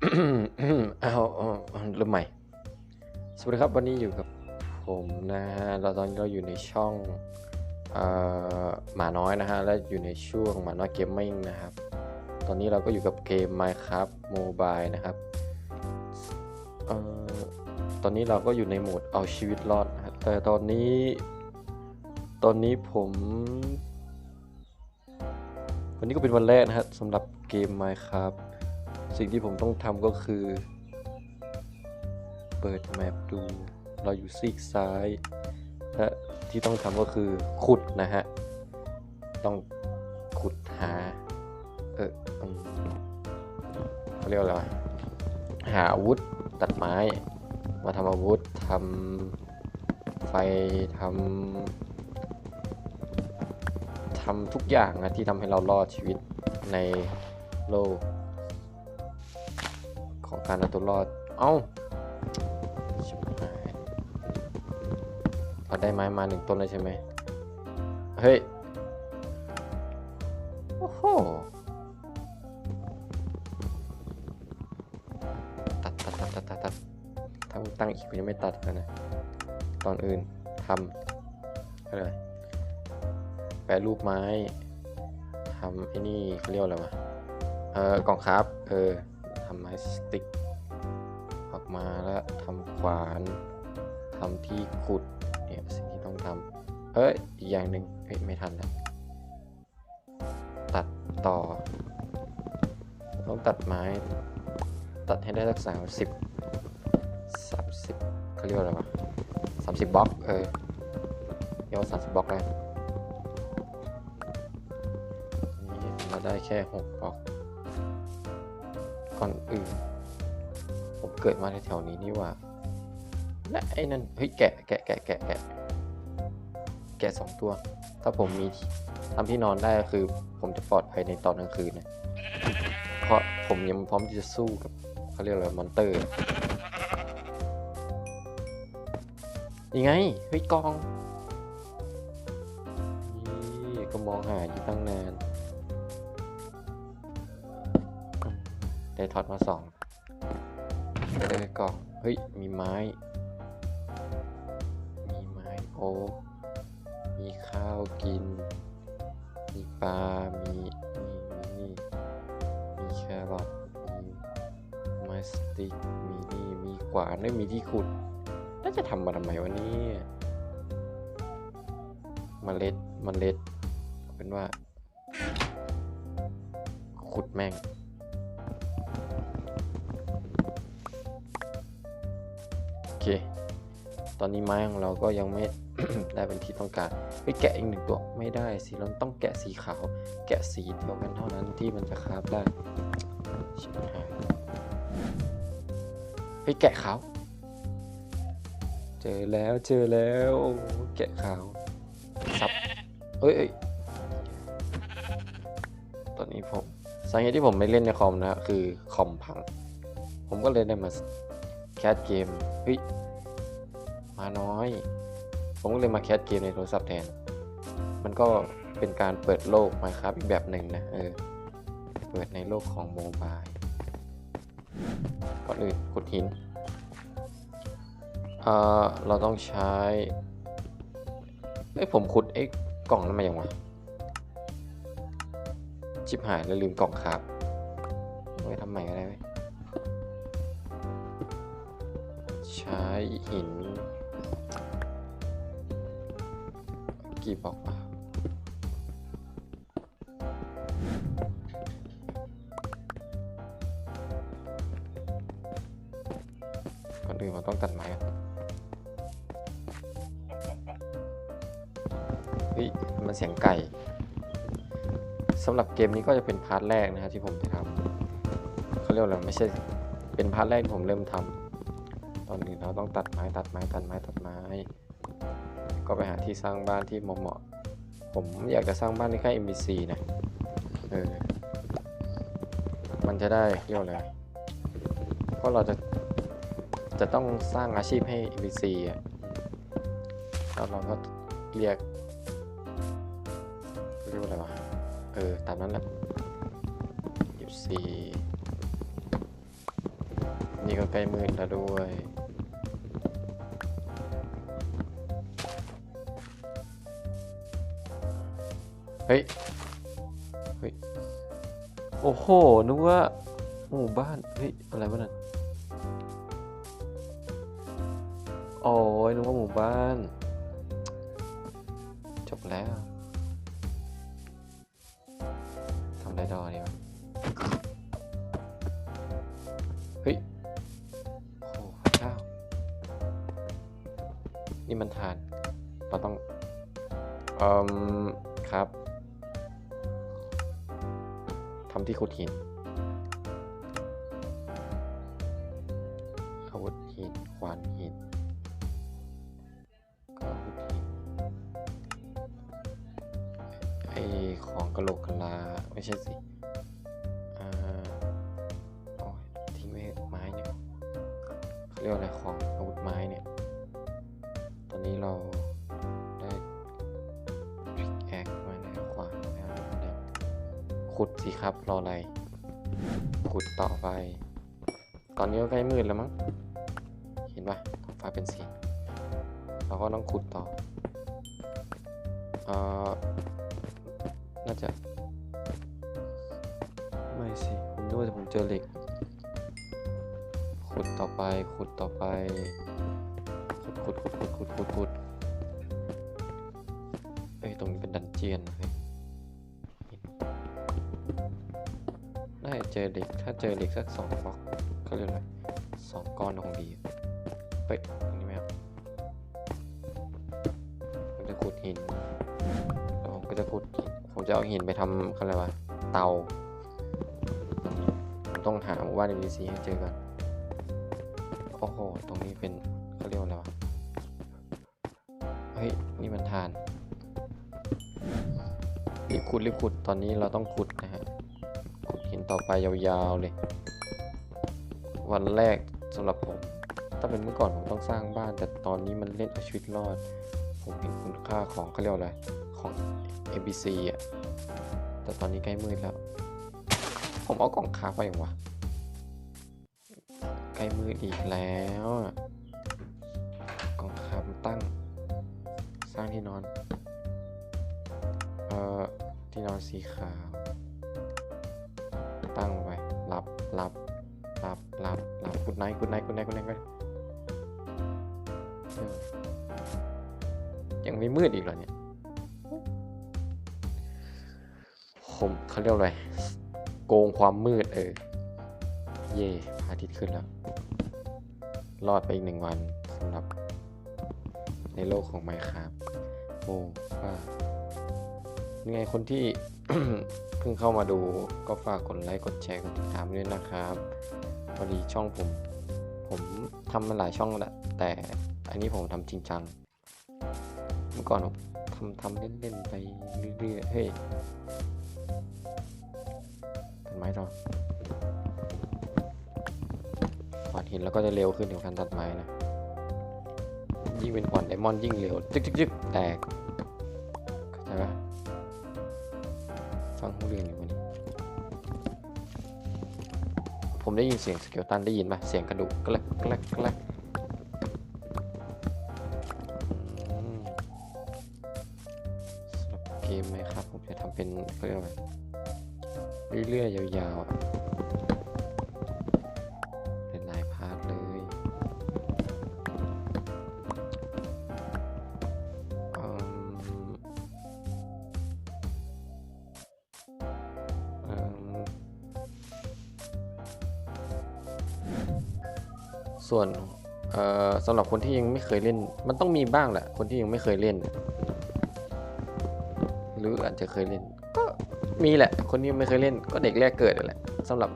เอาเอาเริ่มใหม่ สวัสดีครับวันนี้อยู่กับผมนะฮะเราตอนนี้เราอยู่ในช่องหมาน้อยนะฮะ และอยู่ในช่วงหมาน้อยเกมมิ่งนะครับ ตอนนี้เราก็อยู่กับเกม Minecraft Mobile นะครับออตอนนี้เราก็อยู่ในโหมดเอาชีวิตรอดนะฮะแต่ตอนนี้ ตอนนี้ผม วันนี้ก็เป็นวันแรกนะฮะสำหรับเกม Minecraft สิ่งที่ผมต้องทำก็คือ เปิดแมปดู เราอยู่ซีกซ้าย และที่ต้องทำก็คือขุดนะฮะ ต้องขุดหา เออเขาเรียกว่าอะไร หาอาวุธตัดไม้ มาทำอาวุธทำไฟทำทำทุกอย่างนะที่ทำให้เรารอดชีวิตในโลก การเอาตัวรอด เอ้าชิบหายเราได้ไม้มาหนึ่งต้นเลยใช่ไหม เฮ้ย โอ้โห ตัดตัดตัดตัดตัดตัดถ้ามึงตั้งอีกกูยังไม่ตัดเลยนะ ตอนอื่นทำอะไรแปรรูปไม้ทำไอ้นี่เขาเรียกว่าอะไรวะ เออกล่องครับ เออทำไม้สติ๊ก มาแล้วทำขวานทำที่ขุดเนี่ยสิ่งที่ต้องทำเอ้ยอีกอย่างหนึ่งเอ้ยไม่ทันแล้วตัดต่อ ต้องตัดไม้ ตัดให้ได้สักสามสิบสามสิบเขาเรียกว่าอะไรวะสามสิบบล็อกเออเดี๋ยวสามสิบบล็อกแล้วนี่เราได้แค่หกบล็อกก่อนอื่น ผมเกิดมาแถวนี้นี่ว่า และไอ้นั่นเฮ้ยแกะแกะแกะแกะแกะแกะสองตัว ถ้าผมมีที่ทำที่นอนได้ก็คือ ผมจะปลอดภัยในตอนกลางคืนนะเพราะผมยังพร้อมที่จะสู้กับเขาเรียกอะไรมอนเตอร์ยังไงเฮ้ยกองนี่ก็มองหาอยู่ตั้งนานได้ท็อตมาสอง ได้ได้กล่อง เฮ้ย มีไม้ มีไม้โอ้มีข้าวกิน มีปลา มีนี่มีนี่มีแครอทมีไม้สติ๊ก มีนี่ มีขวานไม่มีที่ขุดน่าจะทำมาทำไมวะนี่มเมล็ดมเมล็ด เป็นว่า ขุดแม่ง ตอนนี้ไม้ของเราก็ยังไม่ ได้เป็นที่ต้องการไปแกะอีกหนึ่งตัวไม่ได้สิเราต้องแกะสีขาว แกะสีเดียวกันเท่านั้นที่มันจะคราฟได้ชิบหายไปแกะขาว เจอแล้วเจอแล้วแกะขาวซับเอ้ยตอนนี้ผมสาเหตุที่ผมไม่เล่นในคอมนะคือคอมพัง ผมก็เลยได้มาแคสเกมเฮ้ย น้อย ผมก็เลยมาแคสเกมในโทรศัพท์แทน มันก็เป็นการเปิดโลกมาครับอีกแบบหนึ่งนะเออเปิดในโลกของโมบายก่อนอื่นขุดหินเอ่อเราต้องใช้เอ้ยผมขุดไอ้กล่องนั้นมาอย่างวะชิบหายแล้วลืมกล่องขาบไว้ทำใหม่ก็ได้ไหมใช้หิน กี่บล็อกวะก่อนอื่นมันต้องตัดไม้ก่อนเฮ้ย มันเสียงไก่สำหรับเกมนี้ก็จะเป็นพาร์ทแรกนะฮะที่ผมจะทำเขาเรียกว่าอะไรไม่ใช่เป็นพาร์ทแรกที่ผมเริ่มทำตอนนี้เราต้องตัดไม้ตัดไม้ตัดไม้ตัดไม้ ก็ไปหาที่สร้างบ้านที่เหมาะๆผมอยากจะสร้างบ้านที่ใกล้ MBC นะเออมันจะได้เรียกว่าอะไรเพราะเราจะจะต้องสร้างอาชีพให้ MBC อะแล้วเราก็เรียกเรียกว่าอะไรวะเออตามนั้นแหละ MBC นี่ก็ใกล้มืดแล้วด้วย ฮ้ย เฮ้ย โอ้โห นึกว่าหมู่บ้าน เฮ้ย อะไรวะนั่นโอ้ยนึกว่าหมู่บ้าน จบแล้ว ที่ขุดหินอาวุธหินขวานหินก็อาวุธหินไอของกระโหลกกะลาไม่ใช่สิอ่าโอ้ยทิ้งไว้เถอะไม้เนี่ยเรียกอะไรของอาวุธไม้เนี่ย ตอนนี้เรา ขุดสิครับ รออะไร ขุดต่อไป ตอนนี้ก็ใกล้มืดแล้วมั้ง เห็นปะท้องฟ้าเป็นสี เราก็ต้องขุดต่อ เอ่อ น่าจะ ไม่สิ ผมนึกว่าจะผมเจอเหล็ก ขุดต่อไป ขุดต่อไป ขุดขุดขุดขุดขุดขุดขุดเอ้ย ตรงนี้เป็นดันเจียนเฮ้ย เจอเหล็กถ้าเจอเหล็กสักสองฟอกเขาเรียกอะไรสองก้อนคงดีเฮ้ยตรงนี้ไหมครับผมจะขุดหินแล้วผมก็จะขุดหินผมจะเอาหินไปทำเขาเรียกว่าเตาต้องหาหมู่บ้าน NPC ให้เจอก่อนโอ้โห ตรงนี้เป็นเขาเรียกว่าอะไรวะ เฮ้ย นี่มันทาน รีบขุดรีบขุด ตอนนี้เราต้องขุด ต่อไปยาวๆเลย วันแรกสำหรับผม ถ้าเป็นเมื่อก่อนผมต้องสร้างบ้าน แต่ตอนนี้มันเล่นเอาชีวิตรอด ผมเห็นคุณค่าของเขาเรียกว่าอะไรของ ABC อะแต่ตอนนี้ใกล้มืดแล้ว ผมเอากล่องค้าไปยังวะใกล้มืดอีกแล้วกล่องค้ามันตั้ง สร้างที่นอน เอ่อ ที่นอนสีขาว หลับหลับหลับหลับกุดไนท์กุดไนท์กุดไนท์กุดไนท์กุดยังไม่มืดอีกเหรอเนี่ยผมเขาเรียกว่าอะไรโกงความมืดเออ เย่พระอาทิตย์ขึ้นแล้ว รอดไปอีกหนึ่งวันสำหรับ ในโลกของไมค์ครับโอ้ว่ายังไงคนที่ เพิ่งเข้ามาดูก็ฝากกดไลค์กดแชร์กดติดตามด้วยนะครับพอดีช่องผม ผมทำมาหลายช่องแล้วแหละแต่อันนี้ผมทำจริงจังเมื่อก่อนผมทำทำเล่นๆไปเรื่อยๆเฮ้ยตัดไม้ต่อขวานหินแล้วก็จะเร็วขึ้นกับการตัดไม้นะยิ่งเป็นขวานไดมอนด์ยิ่งเร็วจึ๊กจึ๊กจึ๊กแตกเข้าใจปะ ฟังหูเรื่องอยู่วันนี้ ผมได้ยินเสียงสเกลตันได้ยินไหมเสียงกระดูกกระแลกกระแกกระแลกสำหรับเกมไหมครับ ผมจะทำเป็นเรื่อะไรเรื่อยๆยาวๆ ส่วนเอ่อสำหรับคนที่ยังไม่เคยเล่น มันต้องมีบ้างแหละ คนที่ยังไม่เคยเล่น หรืออาจจะเคยเล่น ก็มีแหละ คนที่ไม่เคยเล่น ก็เด็กแรกเกิดแหละสำหรับ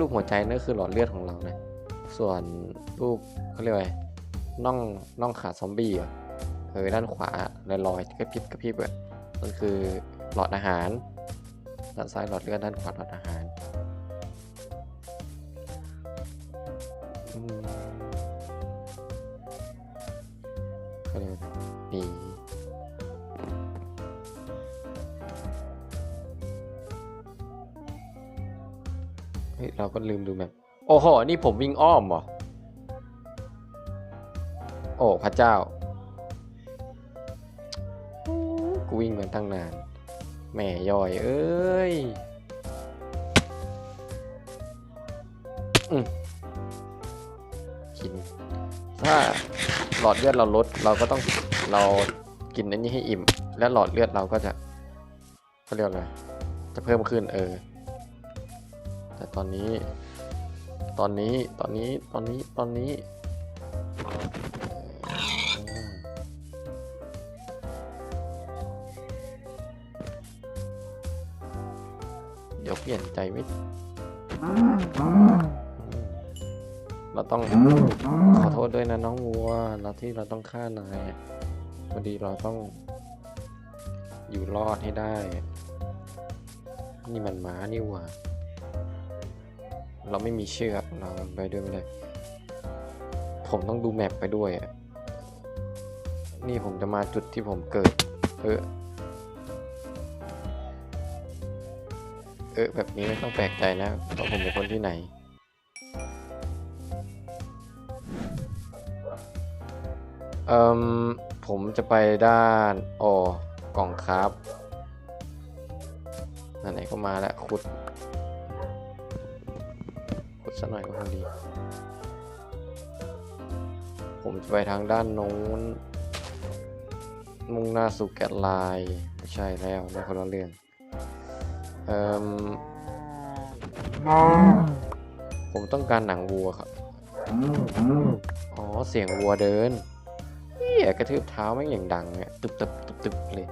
รูปหัวใจนั่นคือหลอดเลือดของเรานะ ส่วนรูปเขาเรียกว่าน่องน่องขาซอมบี้อะเออด้านขวาลอยๆกระพริบกระพริบอะมันคือหลอดอาหาร ด้านซ้ายหลอดเลือดด้านขวาหลอดอาหาร เราก็ลืมดูแบบโอ้โห นี่ผมวิ่งอ้อมเหรอ โอ้ พระเจ้า กูวิ่งมาตั้งนาน แม่ย่อย เอ้ยอืมกิน ถ้าหลอดเลือดเราลด เราก็ต้องเรากินอันนี้ให้อิ่ม และหลอดเลือดเราก็จะเขาเรียกอะไรจะเพิ่มขึ้นเออ แต่ตอนนี้ ตอนนี้ ตอนนี้ ตอนนี้ ตอนนี้เอ่อเดี๋ยวเปลี่ยนใจไม่เราต้องขอโทษด้วยนะน้องวัวเราที่เราต้องฆ่านายพอดีเราต้องอยู่รอดให้ได้ นี่มันม้านี่หว่า เราไม่มีเชือกเราไปด้วยไม่ได้ ผมต้องดูแมปไปด้วยอะนี่ผมจะมาจุดที่ผมเกิด เออ เออ แบบนี้ไม่ต้องแปลกใจนะเพราะผมเป็นคนที่ไหน เอ่มผมจะไปด้านอ๋อกล่องครับไหนก็มาแล้วขุด สักหน่อยก็คงดี ผมจะไปทางด้านโน้น มุ่งหน้าสู่แกะลาย ไม่ใช่แล้วไม่คนละเรื่อง เอ่มผมต้องการหนังวัวครับ อ๋อ เสียงวัวเดินเฮียกระทืบเท้าแม่งอย่างดังเนี่ย ตึบตึบตึบตึบเลย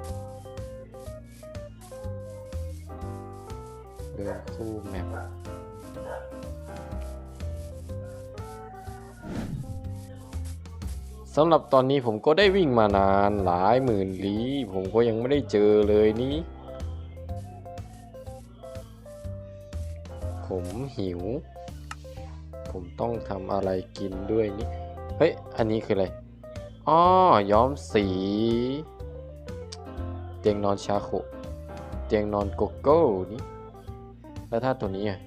เดินคู่แมป สำหรับตอนนี้ผมก็ได้วิ่งมานานหลายหมื่นลี้ผมก็ยังไม่ได้เจอเลยนี้ ผมหิว ผมต้องทำอะไรกินด้วยนี่ เฮ้ย อันนี้คืออะไรอ๋อย้อมสี เตียงนอนชาโคเตียงนอนโกโก้นี่ แล้วถ้าตัวนี้อะ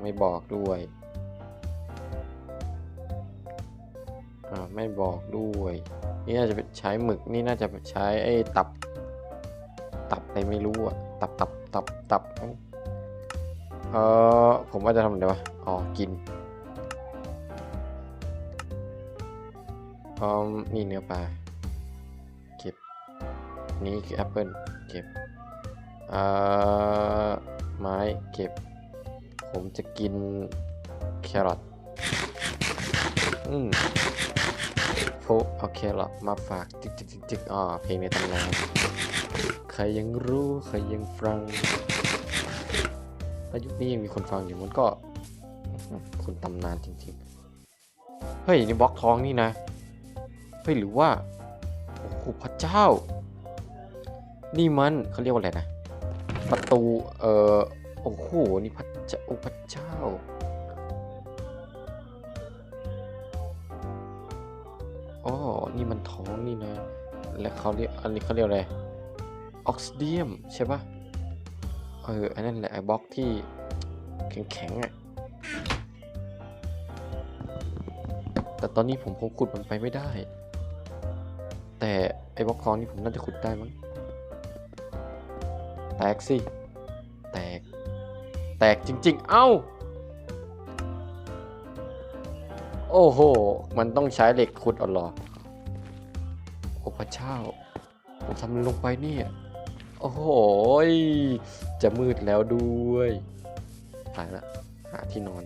ไม่บอกด้วย ไม่บอกด้วย นี่น่าจะใช้หมึกนี่น่าจะใช้ไอ้ตับ ตับอะไรไม่รู้อะตับตับตับตับเออผมว่าจะทำอะไรวะอ๋อกินอมนี่เนื้อปลาเก็บนี่คือแอปเปิลเก็บเอ่อไม้เก็บ ผมจะกินแครอทอืม โฟเอาแครอมาฝากจิกจิกจิกจิกอ่าเพลงในตำนานใครยังรู้ใครยังฟังแล้วยุคนี้ยังมีคนฟังอยู่มันก็คนตำนานจริงๆ เฮ้ยนี่บล็อกทองนี่นะ เฮ้ยหรือว่าโอ้โหพระเจ้า นี่มันเขาเรียกว่าอะไรนะ ประตู เอ่อ โอ้โห นี่พระเจ้า โอ้พระเจ้า อ๋อ นี่มันท้องนี่นะ และเขาเรียก อันนี้เขาเรียกอะไร ออกซิเดียมใช่ปะเออ อันนั้นแหละไอ้บล็อกที่แข็งๆอะ แต่ตอนนี้ผมคงขุดมันไปไม่ได้ แต่ไอ้บล็อกทองนี่ผมน่าจะขุดได้มั้ง แตกสิ แตก แตกจริง ๆ เอ้า โอ้โห มันต้องใช้เหล็กขุดเอาเหรอโอ้พระเจ้า ผมทำลงไปเนี่ย โอ้โห จะมืดแล้วด้วย ตายละ หาที่นอน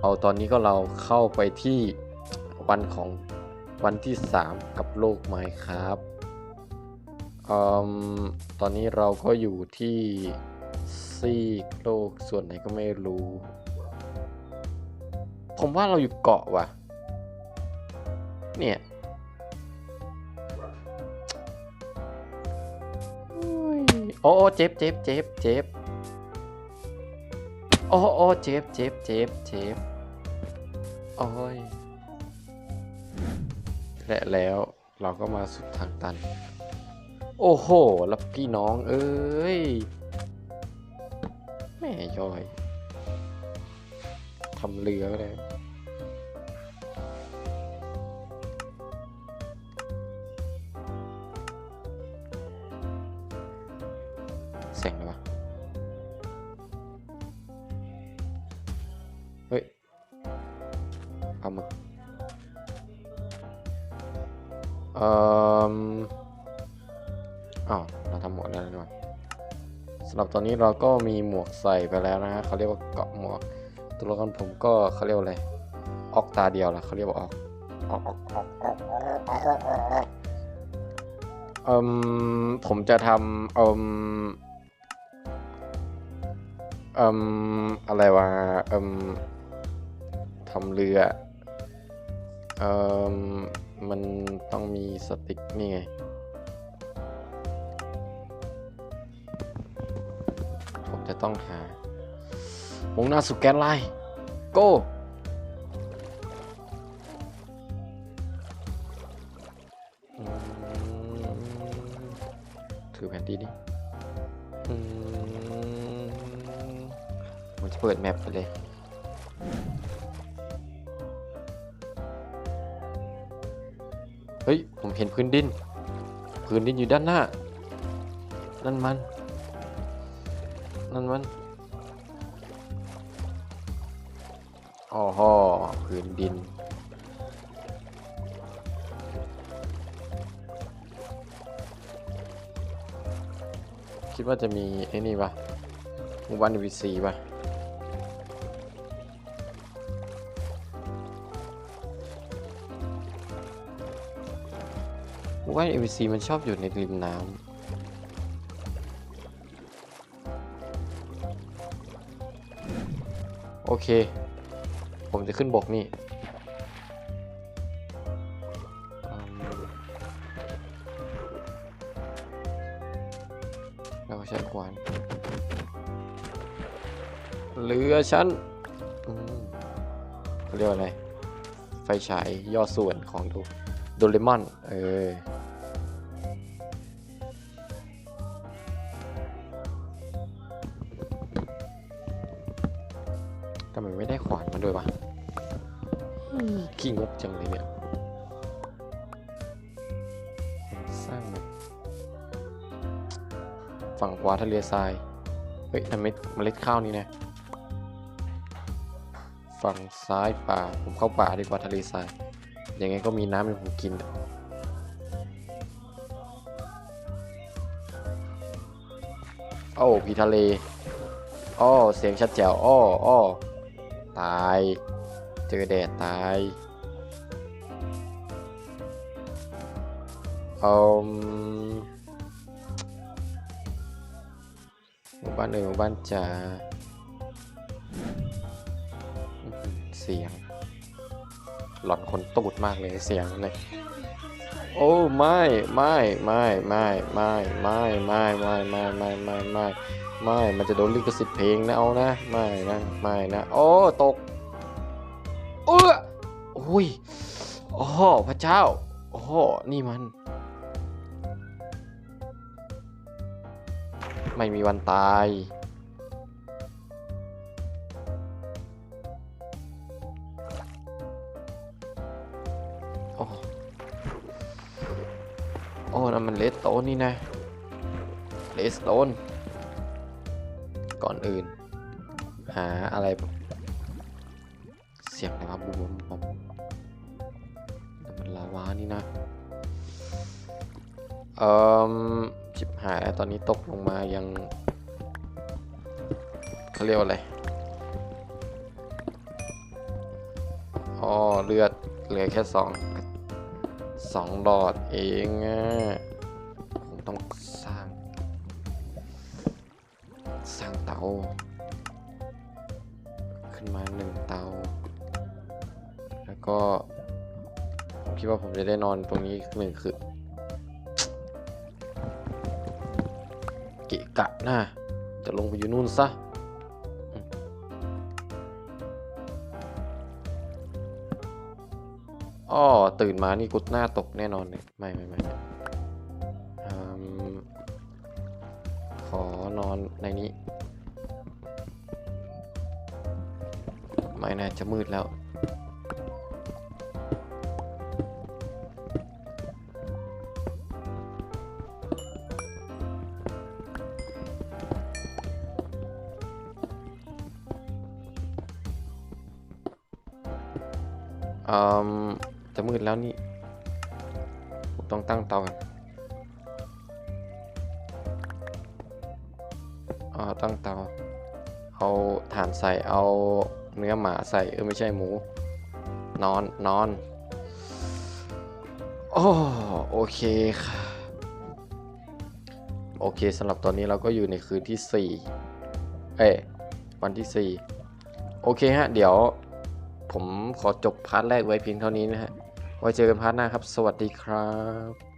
เอาตอนนี้ก็เราเข้าไปที่วันของวันที่ 3 กับโลกไมครับ อืมตอนนี้เราก็อยู่ที่ซีกโลกส่วนไหนก็ไม่รู้ ผมว่าเราอยู่เกาะว่ะ เนี่ยโอ้โอ้เจ็บเจ็บเจ็บเจ็บโอ้โอ้เจ็บเจ็บเจ็บเจ็บโอ้ยและแล้วเราก็มาสุดทางตัน โอ้โหลับกี่น้องเอ้ย แม่ย่อย ทำเรือก็ได้ ตอนนี้เราก็มีหมวกใส่ไปแล้วนะฮะเขาเรียกว่าเกาะหมวก ตัวละครผมก็เขาเรียกว่าอะไรออกตาเดียวละเขาเรียกว่าออกออกออกออกออกเอ่มผมจะทำเอ่มเอ่มอะไรวะเอ่มทำเรือเอ่มมันต้องมีสติ๊กนี่ไง ต้องหา มุ่งหน้าสู่แกนไลน์ go อืมถือแผนที่ดิมผมจะเปิดแมปไปเลยเฮ้ย ผมเห็นพื้นดิน พื้นดินอยู่ด้านหน้า นั่นมัน นั่นมันอ๋อฮอพื้นดิน คิดว่าจะมีไอ้นี่ปะหมู่บ้านวีซีปะหมู่บ้านเอวีซีมันชอบอยู่ในริมน้ำ เค ผมจะขึ้นบกนี่อืมแล้วก็ใช้ขวานเรือฉันเขาเรียกว่าอะไร ไฟฉายย่อส่วนของดูโดเรมอน เออ ฝั่งขวาทะเลทราย เฮ้ยนั่นเม็ดเมล็ดข้าวนี่นะ ฝั่งซ้ายป่า ผมเข้าป่าดีกว่าทะเลทราย ยังไงก็มีน้ำให้ผมกิน โอ้พีทะเล อ้อ เสียงชัดแจ๋ว อ้อ อ้อ ตาย เจอแดดตายอืม หนเอ่ยหมู่บ้านจ๋าอื้อหือเสียง หลอนคนตูดมากเลยเสียงเลยโอ้ไม่ไม่ไม่ไม่ไม่ไม่ไม่ไม่ไม่ไม่ไม่ไม่ไม่มันจะโดนลิขสิทธิ์เพลงนะเอานะไม่นะไม่นะโอ้ตกเอออุ้ยโอ้พระเจ้าโอ้นี่มัน ไม่มีวันตาย โอ้โอ้นั่นมันเลสโตนนี่นะเลสโตนก่อนอื่น หาอะไร เสียงอะไรวะบูมบอมมันลาวานี่นะเอ่อ ชิบหายตอนนี้ตกลงมายังเขาเรียกว่าอะไร อ๋อ เลือดเหลือแค่สองสองหลอดเองอะคงต้องสร้าง สร้างเตา ขึ้นมาหนึ่งเตา แล้วก็ ผมคิดว่าผมจะได้นอนตรงนี้หนึ่งคืน กะกะจะลงไปอยู่นู่นซะอืมอ้อตื่นมานี่กูหน้าตกแน่นอนเลยไม่ไม่ไม่ไม่ขอนอนในนี้ ไม่น่าจะมืดแล้ว อืมจะมืดแล้วนี่ผมต้องตั้งเตากันอ่าตั้งเตา เอาถ่านใส่ เอาเนื้อหมาใส่ เออไม่ใช่หมู นอน นอน โอ้โอเคค่ะ โอเคสำหรับตอนนี้เราก็อยู่ในคืนที่ 4 เอ้ยวันที่ 4 โอเคฮะ เดี๋ยว ผมขอจบพาร์ทแรกไว้เพียงเท่านี้นะฮะ ไว้เจอกันพาร์ทหน้าครับ สวัสดีครับ